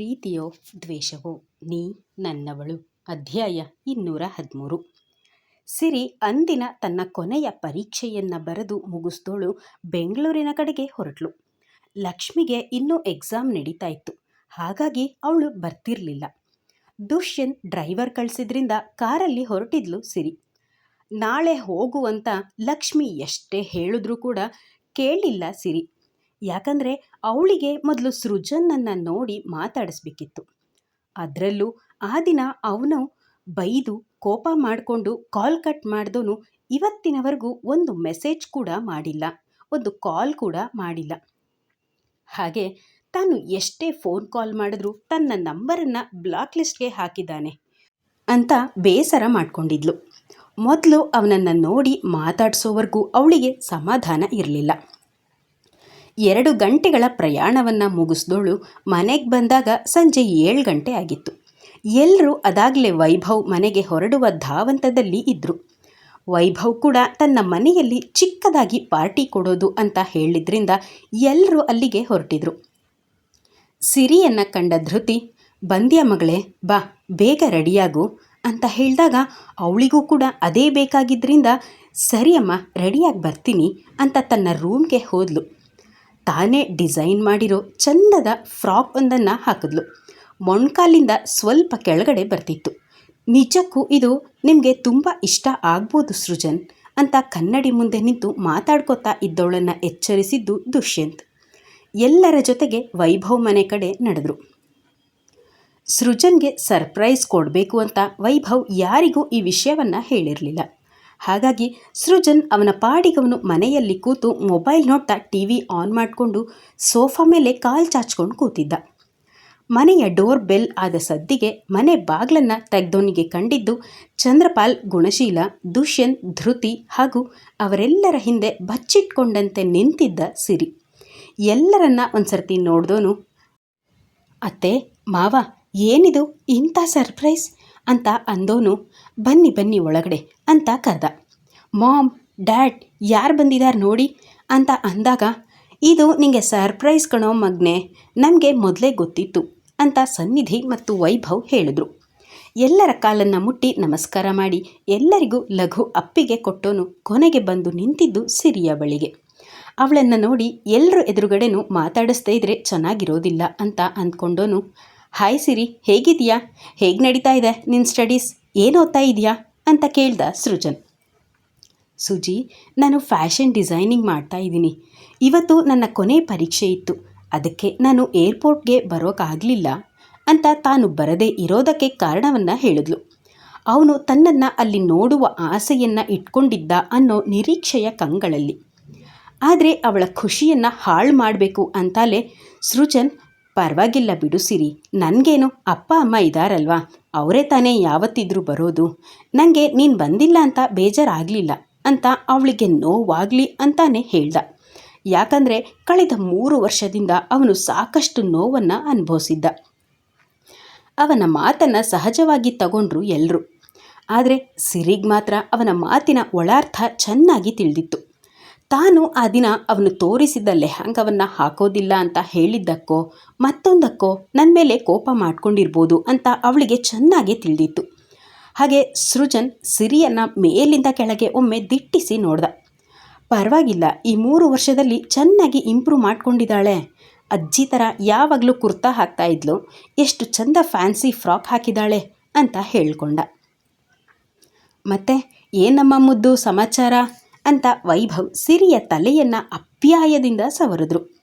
ಪ್ರೀತಿಯೋ ದ್ವೇಷವೋ ನೀ ನನ್ನವಳು. ಅಧ್ಯಾಯ ಇನ್ನೂರ ಹದಿಮೂರು. ಸಿರಿ ಅಂದಿನ ತನ್ನ ಕೊನೆಯ ಪರೀಕ್ಷೆಯನ್ನು ಬರೆದು ಮುಗಿಸ್ದೋಳು ಬೆಂಗಳೂರಿನ ಕಡೆಗೆ ಹೊರಟ್ಲು. ಲಕ್ಷ್ಮಿಗೆ ಇನ್ನೂ ಎಕ್ಸಾಮ್ ನಡೀತಾ ಇತ್ತು ಹಾಗಾಗಿ ಅವಳು ಬರ್ತಿರಲಿಲ್ಲ. ದುಷ್ಯಂತ್ ಡ್ರೈವರ್ ಕಳಿಸಿದ್ರಿಂದ ಕಾರಲ್ಲಿ ಹೊರಟಿದ್ಲು ಸಿರಿ. ನಾಳೆ ಹೋಗುವಂತ ಲಕ್ಷ್ಮಿ ಎಷ್ಟೇ ಹೇಳಿದ್ರೂ ಕೂಡ ಕೇಳಿಲ್ಲ ಸಿರಿ. ಯಾಕಂದರೆ ಅವಳಿಗೆ ಮೊದಲು ಸೃಜನನ್ನು ನೋಡಿ ಮಾತಾಡಿಸ್ಬೇಕಿತ್ತು. ಅದರಲ್ಲೂ ಆ ದಿನ ಅವನು ಬೈದು ಕೋಪ ಮಾಡಿಕೊಂಡು ಕಾಲ್ ಕಟ್ ಮಾಡಿದವನು ಇವತ್ತಿನವರೆಗೂ ಒಂದು ಮೆಸೇಜ್ ಕೂಡ ಮಾಡಿಲ್ಲ. ಒಂದು ಕಾಲ್ ಕೂಡ ಮಾಡಿಲ್ಲ. ಹಾಗೆ ತಾನು ಎಷ್ಟೇ ಫೋನ್ ಕಾಲ್ ಮಾಡಿದ್ರೂ ತನ್ನ ನಂಬರನ್ನು ಬ್ಲಾಕ್ ಲಿಸ್ಟ್ಗೆ ಹಾಕಿದ್ದಾನೆ ಅಂತ ಬೇಸರ ಮಾಡಿಕೊಂಡಿದ್ಲು. ಮೊದಲು ಅವನನ್ನು ನೋಡಿ ಮಾತಾಡಿಸೋವರೆಗೂ ಅವಳಿಗೆ ಸಮಾಧಾನ ಇರಲಿಲ್ಲ. ಎರಡು ಗಂಟೆಗಳ ಪ್ರಯಾಣವನ್ನು ಮುಗಿಸ್ದೋಳು, ಮನೆಗೆ ಬಂದಾಗ ಸಂಜೆ ಏಳು ಗಂಟೆ ಆಗಿತ್ತು. ಎಲ್ಲರೂ ಅದಾಗಲೇ ವೈಭವ್ ಮನೆಗೆ ಹೊರಡುವ ಧಾವಂತದಲ್ಲಿ ಇದ್ದರು ವೈಭವ್ ಕೂಡ ತನ್ನ ಮನೆಯಲ್ಲಿ ಚಿಕ್ಕದಾಗಿ ಪಾರ್ಟಿ ಕೊಡೋದು ಅಂತ ಹೇಳಿದ್ರಿಂದ ಎಲ್ಲರೂ ಅಲ್ಲಿಗೆ ಹೊರಟಿದ್ರು. ಸಿರಿಯನ್ನು ಕಂಡ ಧೃತಿ, ಬಂದ್ಯ ಮಗಳೇ, ಬಾ, ಬೇಗ ರೆಡಿಯಾಗು ಅಂತ ಹೇಳಿದಾಗ ಅವಳಿಗೂ ಕೂಡ ಅದೇ ಬೇಕಾಗಿದ್ದರಿಂದ ಸರಿಯಮ್ಮ, ರೆಡಿಯಾಗಿ ಬರ್ತೀನಿ ಅಂತ ತನ್ನ ರೂಮ್ಗೆ ಹೋದ್ಲು. ತಾನೇ ಡಿಸೈನ್ ಮಾಡಿರೋ ಚಂದದ ಫ್ರಾಕ್ ಒಂದನ್ನು ಹಾಕಿದ್ಲು. ಮೊಣ್ಕಾಲಿಂದ ಸ್ವಲ್ಪ ಕೆಳಗಡೆ ಬರ್ತಿತ್ತು. ನಿಜಕ್ಕೂ ಇದು ನಿಮಗೆ ತುಂಬ ಇಷ್ಟ ಆಗ್ಬೋದು ಸೃಜನ್ ಅಂತ ಕನ್ನಡಿ ಮುಂದೆ ನಿಂತು ಮಾತಾಡ್ಕೋತಾ ಇದ್ದವಳನ್ನು ಎಚ್ಚರಿಸಿದ್ದು ದುಷ್ಯಂತ್. ಎಲ್ಲರ ಜೊತೆಗೆ ವೈಭವ್ ಮನೆ ಕಡೆ ನಡೆದ್ರು. ಸೃಜನ್ಗೆ ಸರ್ಪ್ರೈಸ್ ಕೊಡಬೇಕು ಅಂತ ವೈಭವ್ ಯಾರಿಗೂ ಈ ವಿಷಯವನ್ನು ಹೇಳಿರಲಿಲ್ಲ. ಹಾಗಾಗಿ ಸೃಜನ್ ಅವನ ಪಾಡಿಗವನು ಮನೆಯಲ್ಲಿ ಕೂತು ಮೊಬೈಲ್ ನೋಡ್ತಾ ಟಿ ವಿ ಆನ್ ಮಾಡಿಕೊಂಡು ಸೋಫಾ ಮೇಲೆ ಕಾಲು ಚಾಚ್ಕೊಂಡು ಕೂತಿದ್ದ. ಮನೆಯ ಡೋರ್ ಬೆಲ್ ಆದ ಸದ್ದಿಗೆ ಮನೆ ಬಾಗ್ಲನ್ನು ತೆಗೆದೋನಿಗೆ ಕಂಡಿದ್ದು ಚಂದ್ರಪಾಲ್, ಗುಣಶೀಲ, ದುಷ್ಯಂತ್, ಧೃತಿ ಹಾಗೂ ಅವರೆಲ್ಲರ ಹಿಂದೆ ಬಚ್ಚಿಟ್ಕೊಂಡಂತೆ ನಿಂತಿದ್ದ ಸಿರಿ. ಎಲ್ಲರನ್ನ ಒಂದ್ಸರ್ತಿ ನೋಡ್ದೋನು, ಅತ್ತೆ, ಮಾವ, ಏನಿದು? ಇಂಥ ಸರ್ಪ್ರೈಸ್? ಅಂತ ಅಂದೋನು ಬನ್ನಿ ಬನ್ನಿ ಒಳಗಡೆ ಅಂತ ಕರೆದ. ಮಾಮ್, ಡ್ಯಾಡ್, ಯಾರು ಬಂದಿದ್ದಾರೆ ನೋಡಿ? ಅಂತ ಅಂದಾಗ, ಇದು ನಿಮಗೆ ಸರ್ಪ್ರೈಸ್ ಕಣೋ ಮಗ್ನೆ, ನಮಗೆ ಮೊದಲೇ ಗೊತ್ತಿತ್ತು ಅಂತ ಸನ್ನಿಧಿ ಮತ್ತು ವೈಭವ್ ಹೇಳಿದ್ರು. ಎಲ್ಲರ ಕಾಲನ್ನು ಮುಟ್ಟಿ ನಮಸ್ಕಾರ ಮಾಡಿ ಎಲ್ಲರಿಗೂ ಲಘು ಅಪ್ಪಿಗೆ ಕೊಟ್ಟೋನು ಕೊನೆಗೆ ಬಂದು ನಿಂತಿದ್ದು ಸಿರಿಯ ಬಳಿಗೆ. ಅವಳನ್ನು ನೋಡಿ ಎಲ್ಲರ ಎದುರುಗಡೆನೂ ಮಾತಾಡಿಸ್ತಾ ಇದ್ರೆ ಚೆನ್ನಾಗಿರೋದಿಲ್ಲ ಅಂತ ಅಂದ್ಕೊಂಡೋನು. ಹಾಯ್ ಸಿರಿ ಹೇಗಿದೆಯಾ ಹೇಗೆ ನಡೀತಾ ಇದೆ ನಿನ್ನ ಸ್ಟಡೀಸ್? ಏನು ಓದ್ತಾ ಇದೆಯಾ? ಅಂತ ಕೇಳ್ದ ಸೃಜನ್. ಸುಜಿ, ನಾನು ಫ್ಯಾಷನ್ ಡಿಸೈನಿಂಗ್ ಮಾಡ್ತಾ ಇದ್ದೀನಿ. ಇವತ್ತು ನನ್ನ ಕೊನೆ ಪರೀಕ್ಷೆ ಇತ್ತು. ಅದಕ್ಕೆ ನಾನು ಏರ್ಪೋರ್ಟ್ಗೆ ಬರೋಕ್ಕಾಗಲಿಲ್ಲ ಅಂತ ತಾನು ಬರದೇ ಇರೋದಕ್ಕೆ ಕಾರಣವನ್ನು ಹೇಳಿದ್ಲು. ಅವನು ತನ್ನನ್ನು ಅಲ್ಲಿ ನೋಡುವ ಆಸೆಯನ್ನು ಇಟ್ಕೊಂಡಿದ್ದ ಅನ್ನೋ ನಿರೀಕ್ಷೆಯ ಕಂಗಳಲ್ಲಿ. ಆದರೆ ಅವಳ ಖುಷಿಯನ್ನು ಹಾಳು ಮಾಡಬೇಕು ಅಂತಲೇ ಸೃಜನ್, ಪರವಾಗಿಲ್ಲ ಬಿಡುಸಿರಿ ನನಗೇನು ಅಪ್ಪ, ಅಮ್ಮ ಇದ್ದಾರಲ್ವಾ ಅವರೇ ತಾನೇ ಯಾವತ್ತಿದ್ರೂ ಬರೋದು. ನನಗೆ ನೀನು ಬಂದಿಲ್ಲ ಅಂತ ಬೇಜಾರಾಗಲಿಲ್ಲ ಅಂತ ಅವಳಿಗೆ ನೋವಾಗಲಿ ಅಂತಾನೆ ಹೇಳ್ದ. ಯಾಕಂದರೆ ಕಳೆದ ಮೂರು ವರ್ಷದಿಂದ ಅವನು ಸಾಕಷ್ಟು ನೋವನ್ನು ಅನುಭವಿಸಿದ್ದ. ಅವನ ಮಾತನ್ನು ಸಹಜವಾಗಿ ತಗೊಂಡ್ರು ಎಲ್ಲರೂ ಆದರೆ ಸಿರಿಗ್ ಮಾತ್ರ ಅವನ ಮಾತಿನ ಒಳಾರ್ಥ ಚೆನ್ನಾಗಿ ತಿಳಿದಿತ್ತು. ತಾನು ಆ ದಿನ ಅವನು ತೋರಿಸಿದ ಲೆಹಂಗವನ್ನು ಹಾಕೋದಿಲ್ಲ ಅಂತ ಹೇಳಿದ್ದಕ್ಕೋ, ಮತ್ತೊಂದಕ್ಕೋ ನನ್ನ ಮೇಲೆ ಕೋಪ ಮಾಡ್ಕೊಂಡಿರ್ಬೋದು ಅಂತ ಅವಳಿಗೆ ಚೆನ್ನಾಗಿ ತಿಳಿದಿತ್ತು. ಹಾಗೆ ಸೃಜನ್ ಸಿರಿಯನ್ನು ಮೇಲಿಂದ ಕೆಳಗೆ ಒಮ್ಮೆ ದಿಟ್ಟಿಸಿ ನೋಡ್ದ. ಪರವಾಗಿಲ್ಲ, ಈ ಮೂರು ವರ್ಷದಲ್ಲಿ ಚೆನ್ನಾಗಿ ಇಂಪ್ರೂವ್ ಮಾಡ್ಕೊಂಡಿದ್ದಾಳೆ. ಅಜ್ಜಿ ಥರ ಯಾವಾಗಲೂ ಕುರ್ತಾ ಹಾಕ್ತಾ ಇದ್ಲು, ಎಷ್ಟು ಚಂದ ಫ್ಯಾನ್ಸಿ ಫ್ರಾಕ್ ಹಾಕಿದ್ದಾಳೆ ಅಂತ ಹೇಳ್ಕೊಂಡ. ಮತ್ತೆ ಏನಮ್ಮ ಮುದ್ದು ಸಮಾಚಾರ? ಅಂತ ವೈಭವ್ ಸಿರಿಯ ತಲೆಯನ್ನು ಅಪ್ಯಾಯದಿಂದ ಸವರಿದ್ರು.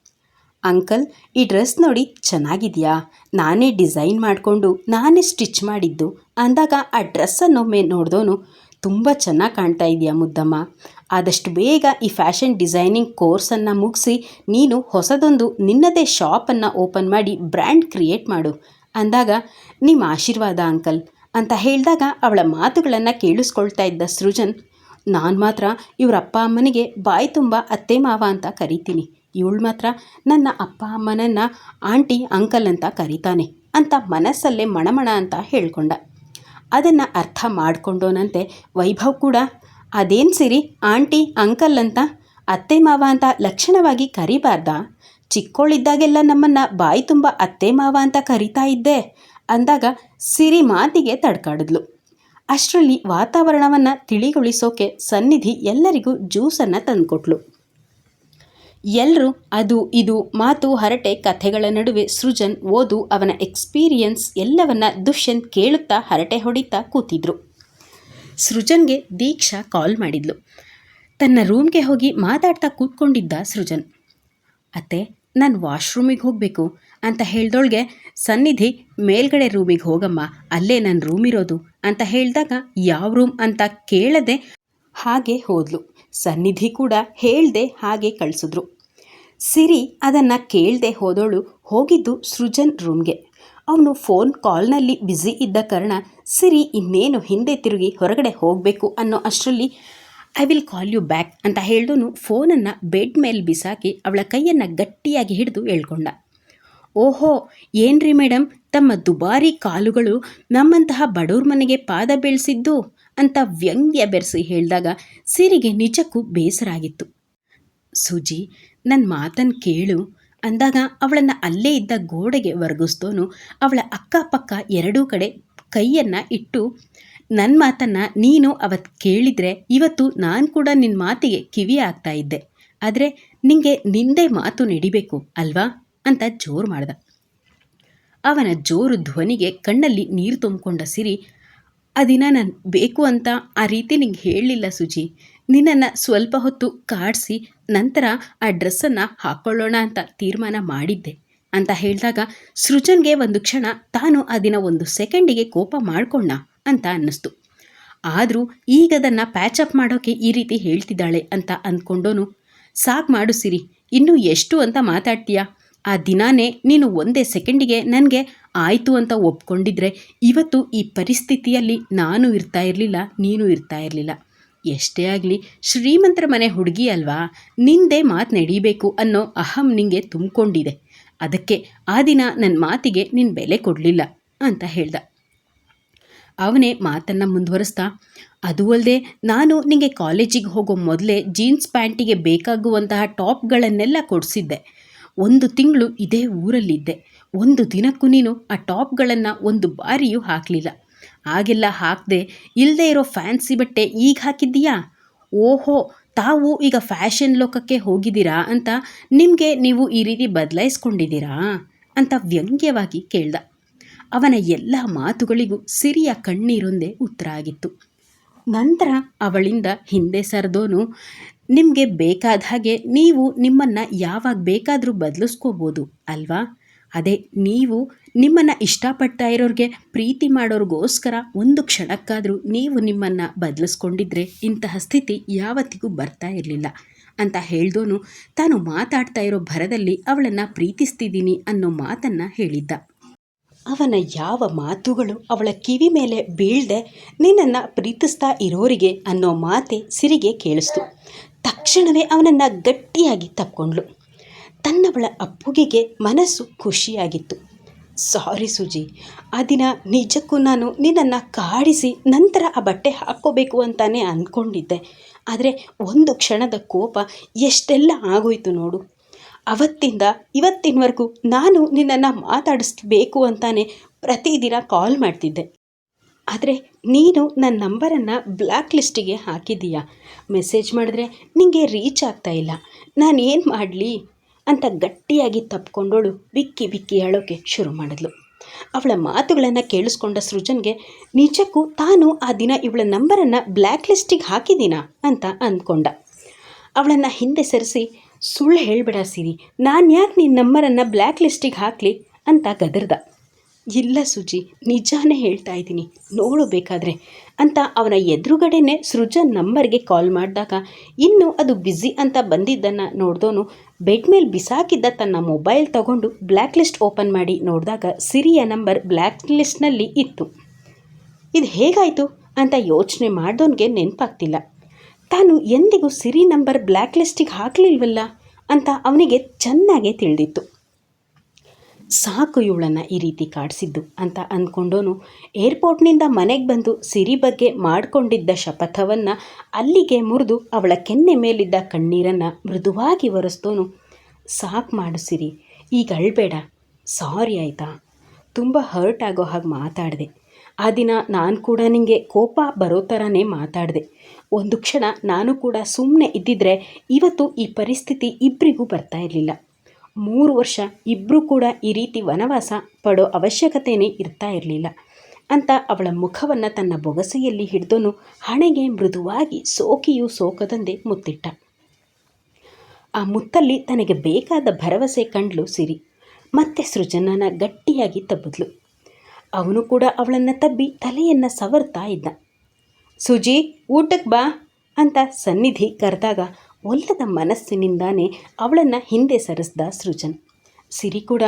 ಅಂಕಲ್, ಈ ಡ್ರೆಸ್ ನೋಡಿ ಚೆನ್ನಾಗಿದೆಯಾ? ನಾನೇ ಡಿಸೈನ್ ಮಾಡಿಕೊಂಡು ನಾನೇ ಸ್ಟಿಚ್ ಮಾಡಿದ್ದು. ಅಂದಾಗ ಆ ಡ್ರೆಸ್ಸನ್ನೊಮ್ಮೆ ನೋಡಿದವನು ತುಂಬ ಚೆನ್ನಾಗಿ ಕಾಣ್ತಾ ಇದೆಯಾ ಮುದ್ದಮ್ಮ? ಆದಷ್ಟು ಬೇಗ ಈ ಫ್ಯಾಷನ್ ಡಿಸೈನಿಂಗ್ ಕೋರ್ಸನ್ನು ಮುಗಿಸಿ ನೀನು ಹೊಸದೊಂದು ನಿನ್ನದೇ ಶಾಪನ್ನು ಓಪನ್ ಮಾಡಿ ಬ್ರ್ಯಾಂಡ್ ಕ್ರಿಯೇಟ್ ಮಾಡು. ಅಂದಾಗ, ನಿಮ್ಮ ಆಶೀರ್ವಾದ ಅಂಕಲ್ ಅಂತ ಹೇಳಿದಾಗ ಅವಳ ಮಾತುಗಳನ್ನು ಕೇಳಿಸ್ಕೊಳ್ತಾ ಇದ್ದ ಸೃಜನ್ ನಾನು ಮಾತ್ರ ಇವರ ಅಪ್ಪ ಅಮ್ಮನಿಗೆ ಬಾಯಿ ತುಂಬ ಅತ್ತೆ ಮಾವ ಅಂತ ಕರಿತೀನಿ. ಇವಳು ಮಾತ್ರ ನನ್ನ ಅಪ್ಪ ಅಮ್ಮನನ್ನು ಆಂಟಿ, ಅಂಕಲ್ ಅಂತ ಕರೀತಾನೆ ಅಂತ ಮನಸ್ಸಲ್ಲೇ ಮಣಮಣ ಅಂತ ಹೇಳ್ಕೊಂಡ. ಅದನ್ನು ಅರ್ಥ ಮಾಡಿಕೊಂಡೋನಂತೆ ವೈಭವ್ ಕೂಡ. ಅದೇನು ಸಿರಿ, ಆಂಟಿ, ಅಂಕಲ್ ಅಂತ ಅತ್ತೆ ಮಾವ ಅಂತ ಲಕ್ಷಣವಾಗಿ ಕರಿಬಾರ್ದ? ಚಿಕ್ಕೋಳಿದ್ದಾಗೆಲ್ಲ ನಮ್ಮನ್ನು ಬಾಯಿ ತುಂಬ ಅತ್ತೆ ಮಾವ ಅಂತ ಕರಿತಾ ಇದ್ದೆ ಅಂದಾಗ ಸಿರಿ ಮಾತಿಗೆ ತಡ್ಕಾಡಿದ್ಲು. ಅಷ್ಟರಲ್ಲಿ ವಾತಾವರಣವನ್ನು ತಿಳಿಗೊಳಿಸೋಕೆ ಸನ್ನಿಧಿ ಎಲ್ಲರಿಗೂ ಜ್ಯೂಸನ್ನು ತಂದುಕೊಟ್ಲು. ಎಲ್ಲರೂ ಅದು ಇದು ಮಾತು ಹರಟೆ ಕಥೆಗಳ ನಡುವೆ ಸೃಜನ್ ಓದು ಅವನ ಎಕ್ಸ್ಪೀರಿಯನ್ಸ್ ಎಲ್ಲವನ್ನ ದುಷ್ಯಂತ್ ಕೇಳುತ್ತಾ ಹರಟೆ ಹೊಡಿತಾ ಕೂತಿದ್ರು. ಸೃಜನ್ಗೆ ದೀಕ್ಷಾ ಕಾಲ್ ಮಾಡಿದ್ಲು. ತನ್ನ ರೂಮ್ಗೆ ಹೋಗಿ ಮಾತಾಡ್ತಾ ಕೂತ್ಕೊಂಡಿದ್ದ ಸೃಜನ್. ಅತ್ತೆ, ನಾನು ವಾಶ್ರೂಮಿಗೆ ಹೋಗಬೇಕು. ಅಂತ ಹೇಳ್ದೊಳ್ಗೆ, ಸನ್ನಿಧಿ, ಮೇಲ್ಗಡೆ ರೂಮಿಗೆ ಹೋಗಮ್ಮ, ಅಲ್ಲೇ ನನ್ನ ರೂಮ್ ಇರೋದು ಅಂತ ಹೇಳಿದಾಗ, ಯಾವ ರೂಮ್ ಅಂತ ಕೇಳದೆ ಹಾಗೆ ಹೋದ್ಲು. ಸನ್ನಿಧಿ ಕೂಡ ಹೇಳ್ದೆ ಹಾಗೆ ಕಳಿಸಿದ್ರು. ಸಿರಿ ಅದನ್ನು ಕೇಳದೆ ಹೋದೋಳು ಹೋಗಿದ್ದು ಸೃಜನ್ ರೂಮ್ಗೆ. ಅವನು ಫೋನ್ ಕಾಲ್ನಲ್ಲಿ ಬ್ಯುಸಿ ಇದ್ದ ಕಾರಣ, ಸಿರಿ, ಇನ್ನೇನು ಹಿಂದೆ ತಿರುಗಿ ಹೊರಗಡೆ ಹೋಗಬೇಕು ಅನ್ನೋ ಅಷ್ಟರಲ್ಲಿ, I will call you back ಅಂತ ಹೇಳ್ದು ಫೋನನ್ನು ಬೆಡ್ ಮೇಲೆ ಬಿಸಾಕಿ ಅವಳ ಕೈಯನ್ನು ಗಟ್ಟಿಯಾಗಿ ಹಿಡಿದು ಹೇಳ್ಕೊಂಡ ಓಹೋ, ಏನ್ರಿ ಮೇಡಮ್ ತಮ್ಮ ದುಬಾರಿ ಕಾಲುಗಳು ನಮ್ಮಂತಹ ಬಡವ್ರ ಮನೆಗೆ ಪಾದ ಬೆಳೆಸಿದ್ದು ಅಂತ ವ್ಯಂಗ್ಯ ಬೆರೆಸಿ ಹೇಳಿದಾಗ ಸಿರಿಗೆ ನಿಜಕ್ಕೂ ಬೇಸರ ಆಗಿತ್ತು ಸುಜಿ ನನ್ನ ಮಾತನ್ನು ಕೇಳು ಅಂದಾಗ ಅವಳನ್ನು ಅಲ್ಲೇ ಇದ್ದ ಗೋಡೆಗೆ ವರ್ಗಿಸ್ತೋನು ಅವಳ ಅಕ್ಕಪಕ್ಕ ಎರಡೂ ಕಡೆ ಕೈಯನ್ನು ಇಟ್ಟು ನನ್ನ ಮಾತನ್ನು ನೀನು ಅವತ್ತು ಕೇಳಿದರೆ ಇವತ್ತು ನಾನು ಕೂಡ ನಿನ್ನ ಮಾತಿಗೆ ಕಿವಿ ಆಗ್ತಾ ಇದ್ದೆ. ಆದರೆ ನಿಂಗೆ ನಿಂದೇ ಮಾತು ನಡಿಬೇಕು, ಅಲ್ವಾ? ಅಂತ ಜೋರು ಮಾಡ್ದ. ಅವನ ಜೋರು ಧ್ವನಿಗೆ ಕಣ್ಣಲ್ಲಿ ನೀರು ತುಂಬಿಕೊಂಡ ಸಿರಿ ಆ ದಿನ ನಾನು ಬೇಕು ಅಂತ ಆ ರೀತಿ ನಿಂಗೆ ಹೇಳಲಿಲ್ಲ ಸುಜಿ. ನಿನ್ನನ್ನು ಸ್ವಲ್ಪ ಹೊತ್ತು ಕಾಡಿಸಿ, ನಂತರ ಆ ಡ್ರೆಸ್ಸನ್ನು ಹಾಕ್ಕೊಳ್ಳೋಣ ಅಂತ ತೀರ್ಮಾನ ಮಾಡಿದ್ದೆ. ಅಂತ ಹೇಳಿದಾಗ, ಸೃಜನ್ಗೆ ಒಂದು ಕ್ಷಣ ತಾನು ಆ ದಿನ ಒಂದು ಸೆಕೆಂಡಿಗೆ ಕೋಪ ಮಾಡಿಕೊಂಡ ಅಂತ ಅನ್ನಿಸ್ತು. ಆದರೂ ಈಗ ಅದನ್ನು ಪ್ಯಾಚಪ್ ಮಾಡೋಕ್ಕೆ ಈ ರೀತಿ ಹೇಳ್ತಿದ್ದಾಳೆ ಅಂತ ಅಂದ್ಕೊಂಡೋನು ಸಾಕು ಮಾಡು ಸಿರಿ, ಇನ್ನೂ ಎಷ್ಟು ಅಂತ ಮಾತಾಡ್ತೀಯಾ? ಆ ದಿನಾನೇ ನೀನು ಒಂದೇ ಸೆಕೆಂಡಿಗೆ ನನಗೆ ಆಯಿತು ಅಂತ ಒಪ್ಕೊಂಡಿದ್ರೆ ಇವತ್ತು ಈ ಪರಿಸ್ಥಿತಿಯಲ್ಲಿ ನಾನು ಇರ್ತಾ ಇರಲಿಲ್ಲ, ನೀನು ಇರ್ತಾ ಇರಲಿಲ್ಲ. ಎಷ್ಟೇ ಆಗಲಿ, ಶ್ರೀಮಂತರ ಮನೆ ಹುಡುಗಿ ಅಲ್ವಾ? ನಿಂದೇ ಮಾತು ನಡೀಬೇಕು ಅನ್ನೋ ಅಹಂ ನಿಂಗೆ ತುಂಬಿಕೊಂಡಿದೆ. ಅದಕ್ಕೆ ಆ ದಿನ ನನ್ನ ಮಾತಿಗೆ ನಿನ್ನ ಬೆಲೆ ಕೊಡಲಿಲ್ಲ ಅಂತ ಹೇಳ್ದ. ಅವನೇ ಮಾತನ್ನು ಮುಂದುವರಿಸ್ತಾ ಅದು ಅಲ್ಲದೆ ನಾನು ನಿಮಗೆ ಕಾಲೇಜಿಗೆ ಹೋಗೋ ಮೊದಲೇ ಜೀನ್ಸ್ ಪ್ಯಾಂಟಿಗೆ ಬೇಕಾಗುವಂತಹ ಟಾಪ್ಗಳನ್ನೆಲ್ಲ ಕೊಡಿಸಿದ್ದೆ. ಒಂದು ತಿಂಗಳು ಇದೇ ಊರಲ್ಲಿದ್ದೆ. ಒಂದು ದಿನಕ್ಕೂ ನೀನು ಆ ಟಾಪ್ಗಳನ್ನು ಒಂದು ಬಾರಿಯೂ ಹಾಕಲಿಲ್ಲ. ಆಗೆಲ್ಲ ಹಾಕದೆ ಇಲ್ಲದೆ ಇರೋ ಫ್ಯಾನ್ಸಿ ಬಟ್ಟೆ ಈಗ ಹಾಕಿದ್ದೀಯಾ? ಓಹೋ, ತಾವು ಈಗ ಫ್ಯಾಷನ್ ಲೋಕಕ್ಕೆ ಹೋಗಿದ್ದೀರಾ ಅಂತ ನಿಮಗೆ ನೀವು ಈ ರೀತಿ ಬದಲಾಯಿಸ್ಕೊಂಡಿದ್ದೀರಾ ಅಂತ ವ್ಯಂಗ್ಯವಾಗಿ ಕೇಳ್ದ. ಅವನ ಎಲ್ಲ ಮಾತುಗಳಿಗೂ ಸಿರಿಯ ಕಣ್ಣೀರೊಂದೇ ಉತ್ತರ ಆಗಿತ್ತು. ನಂತರ ಅವಳಿಂದ ಹಿಂದೆ ಸರಿದೋನು, ನಿಮಗೆ ಬೇಕಾದ ಹಾಗೆ ನೀವು ನಿಮ್ಮನ್ನು ಯಾವಾಗ ಬೇಕಾದರೂ ಬದಲಿಸ್ಕೋಬೋದು, ಅಲ್ವಾ? ಅದೇ ನೀವು ನಿಮ್ಮನ್ನು ಇಷ್ಟಪಡ್ತಾ ಇರೋರಿಗೆ ಪ್ರೀತಿ ಮಾಡೋರಿಗೋಸ್ಕರ ಒಂದು ಕ್ಷಣಕ್ಕಾದರೂ ನೀವು ನಿಮ್ಮನ್ನು ಬದಲಿಸ್ಕೊಂಡಿದ್ರೆ ಇಂತಹ ಸ್ಥಿತಿ ಯಾವತ್ತಿಗೂ ಬರ್ತಾ ಇರಲಿಲ್ಲ. ಅಂತ ಹೇಳ್ದೋನು, ತಾನು ಮಾತಾಡ್ತಾ ಇರೋ ಭರದಲ್ಲಿ ಅವಳನ್ನು ಪ್ರೀತಿಸ್ತಿದ್ದೀನಿ ಅನ್ನೋ ಮಾತನ್ನು ಹೇಳಿದ್ದ. ಅವನ ಯಾವ ಮಾತುಗಳು ಅವಳ ಕಿವಿ ಮೇಲೆ ಬೀಳದೆ ನಿನ್ನನ್ನು ಪ್ರೀತಿಸ್ತಾ ಇರೋರಿಗೆ ಅನ್ನೋ ಮಾತೆ ಸಿರಿಗೆ ಕೇಳಿಸ್ತು. ತಕ್ಷಣವೇ ಅವನನ್ನು ಗಟ್ಟಿಯಾಗಿ ತಪ್ಕೊಂಡ್ಳು. ತನ್ನವಳ ಅಪ್ಪುಗೆಗೆ ಮನಸ್ಸು ಖುಷಿಯಾಗಿತ್ತು. ಸಾರಿ ಸುಜಿ, ಆ ದಿನ ನಿಜಕ್ಕೂ ನಾನು ನಿನ್ನನ್ನು ಕಾಡಿಸಿ ನಂತರ ಆ ಬಟ್ಟೆ ಹಾಕ್ಕೋಬೇಕು ಅಂತಾನೆ ಅಂದ್ಕೊಂಡಿದ್ದೆ ಆದರೆ ಒಂದು ಕ್ಷಣದ ಕೋಪ ಎಷ್ಟೆಲ್ಲ ಆಗೋಯ್ತು ನೋಡು. ಅವತ್ತಿಂದ ಇವತ್ತಿನವರೆಗೂ ನಾನು ನಿನ್ನನ್ನು ಮಾತಾಡಿಸ್ಬೇಕು ಅಂತಾನೆ ಪ್ರತಿದಿನ ಕಾಲ್ ಮಾಡ್ತಿದ್ದೆ. ಆದರೆ ನೀನು ನನ್ನ ನಂಬರನ್ನು ಬ್ಲ್ಯಾಕ್ ಲಿಸ್ಟಿಗೆ ಹಾಕಿದ್ದೀಯಾ? ಮೆಸೇಜ್ ಮಾಡಿದ್ರೆ ನಿಮಗೆ ರೀಚ್ ಆಗ್ತಾ ಇಲ್ಲ. ನಾನು ಏನು ಮಾಡಲಿ? ಅಂತ ಗಟ್ಟಿಯಾಗಿ ತಪ್ಕೊಂಡೋಳು ಬಿಕ್ಕಿ ಬಿಕ್ಕಿ ಹೇಳೋಕ್ಕೆ ಶುರು ಮಾಡಿದ್ಲು. ಅವಳ ಮಾತುಗಳನ್ನು ಕೇಳಿಸ್ಕೊಂಡ ಸೃಜನ್ಗೆ, ನಿಜಕ್ಕೂ ತಾನು ಆ ದಿನ ಇವಳ ನಂಬರನ್ನು ಬ್ಲ್ಯಾಕ್ ಲಿಸ್ಟಿಗೆ ಹಾಕಿದ್ದೀನಾ? ಅಂತ ಅಂದ್ಕೊಂಡ. ಅವಳನ್ನು ಹಿಂದೆ ಸರಿಸಿ ಸುಳ್ಳು ಹೇಳ್ಬೇಡ ಸಿರಿ. ನಾನು ಯಾಕೆ ನಿನ್ನ ನಂಬರನ್ನು ಬ್ಲ್ಯಾಕ್ ಲಿಸ್ಟಿಗೆ ಹಾಕಲಿ? ಅಂತ ಗದರ್ದ. ಇಲ್ಲ ಸುಜಿ, ನಿಜಾನೇ ಹೇಳ್ತಾ ಇದ್ದೀನಿ. ನೋಡು ಬೇಕಾದರೆ. ಅಂತ ಅವನ ಎದುರುಗಡೆನೇ ಸೃಜನ್ ನಂಬರ್ಗೆ ಕಾಲ್ ಮಾಡಿದಾಗ, ಇನ್ನು ಅದು ಬ್ಯುಸಿ ಅಂತ ಬಂದಿದ್ದನ್ನು ನೋಡ್ದೋನು, ಬೆಡ್ ಮೇಲೆ ಬಿಸಾಕಿದ್ದ ತನ್ನ ಮೊಬೈಲ್ ತಗೊಂಡು ಬ್ಲ್ಯಾಕ್ ಲಿಸ್ಟ್ ಓಪನ್ ಮಾಡಿ ನೋಡಿದಾಗ ಸಿರಿಯ ನಂಬರ್ ಬ್ಲ್ಯಾಕ್ ಲಿಸ್ಟ್ನಲ್ಲಿ ಇತ್ತು. ಇದು ಹೇಗಾಯಿತು? ಅಂತ ಯೋಚನೆ ಮಾಡಿದವನಿಗೆ ನೆನಪಾಗ್ತಿಲ್ಲ. ತಾನು ಎಂದಿಗೂ ಸಿರಿ ನಂಬರ್ ಬ್ಲ್ಯಾಕ್ ಲಿಸ್ಟಿಗೆ ಹಾಕಲಿಲ್ವಲ್ಲ ಅಂತ ಅವನಿಗೆ ಚೆನ್ನಾಗೇ ತಿಳಿದಿತ್ತು. ಸಾಕು ಇವಳನ್ನು ಈ ರೀತಿ ಕಾಡಿಸಿದ್ದು ಅಂತ ಅಂದ್ಕೊಂಡೋನು ಏರ್ಪೋರ್ಟ್ನಿಂದ ಮನೆಗೆ ಬಂದು ಸಿರಿ ಬಗ್ಗೆ ಮಾಡಿಕೊಂಡಿದ್ದ ಶಪಥವನ್ನು ಅಲ್ಲಿಗೆ ಮುರಿದು ಅವಳ ಕೆನ್ನೆ ಮೇಲಿದ್ದ ಕಣ್ಣೀರನ್ನು ಮೃದುವಾಗಿ ಒರೆಸ್ತೋನು. ಸಾಕು ಮಾಡು ಸಿರಿ, ಈಗ ಅಳ್ಬೇಡ. ಸಾರಿ ಆಯಿತಾ. ತುಂಬ ಹರ್ಟ್ ಆಗೋ ಹಾಗೆ ಮಾತಾಡಿದೆ. ಆ ದಿನ ನಾನು ಕೂಡ ನಿಮಗೆ ಕೋಪ ಬರೋ ಥರನೇ ಮಾತಾಡಿದೆ. ಒಂದು ಕ್ಷಣ ನಾನು ಕೂಡ ಸುಮ್ಮನೆ ಇದ್ದಿದ್ರೆ ಇವತ್ತು ಈ ಪರಿಸ್ಥಿತಿ ಇಬ್ಬರಿಗೂ ಬರ್ತಾ ಇರಲಿಲ್ಲ. ಮೂರು ವರ್ಷ ಇಬ್ಬರೂ ಕೂಡ ಈ ರೀತಿ ವನವಾಸ ಪಡೋ ಅವಶ್ಯಕತೆಯೇ ಇರ್ತಾ ಇರಲಿಲ್ಲ. ಅಂತ ಅವಳ ಮುಖವನ್ನು ತನ್ನ ಬೊಗಸೆಯಲ್ಲಿ ಹಿಡಿದೋನು ಹಣೆಗೆ ಮೃದುವಾಗಿ ಸೋಕಿಯು ಸೋಕದಂದೆ ಮುತ್ತಿಟ್ಟ. ಆ ಮುತ್ತಲ್ಲಿ ತನಗೆ ಬೇಕಾದ ಭರವಸೆ ಕಂಡ್ಲು ಸಿರಿ. ಮತ್ತೆ ಸೃಜನನ ಗಟ್ಟಿಯಾಗಿ ತಬ್ಬಿದ್ಲು. ಅವನು ಕೂಡ ಅವಳನ್ನು ತಬ್ಬಿ ತಲೆಯನ್ನು ಸವರ್ತಾ ಇದ್ದ. ಸುಜಿ, ಊಟಕ್ಕೆ ಬಾ ಅಂತ ಸನ್ನಿಧಿ ಕರೆದಾಗ ಒಲ್ಲದ ಮನಸ್ಸಿನಿಂದಾನೇ ಅವಳನ್ನು ಹಿಂದೆ ಸರಿಸ್ದ ಸೃಜನ್. ಸಿರಿ ಕೂಡ,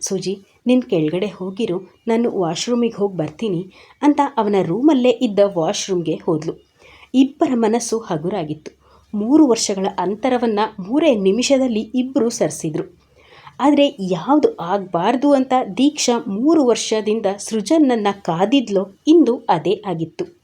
ಸುಜಿ ನಿನ್ನ ಕೆಳಗಡೆ ಹೋಗಿರು, ನಾನು ವಾಶ್ರೂಮಿಗೆ ಹೋಗಿ ಬರ್ತೀನಿ ಅಂತ ಅವನ ರೂಮಲ್ಲೇ ಇದ್ದ ವಾಶ್ರೂಮ್ಗೆ ಹೋದ್ಲು. ಇಬ್ಬರ ಮನಸ್ಸು ಹಗುರಾಗಿತ್ತು. ಮೂರು ವರ್ಷಗಳ ಅಂತರವನ್ನು ಮೂರೇ ನಿಮಿಷದಲ್ಲಿ ಇಬ್ಬರು ಸರಿಸಿದ್ರು. ಆದರೆ ಯಾವುದು ಆಗಬಾರ್ದು ಅಂತ ದೀಕ್ಷಾ ಮೂರು ವರ್ಷದಿಂದ ಸೃಜನನ್ನು ಕಾದಿದ್ಲೋ. ಇಂದು ಅದೇ ಆಗಿತ್ತು.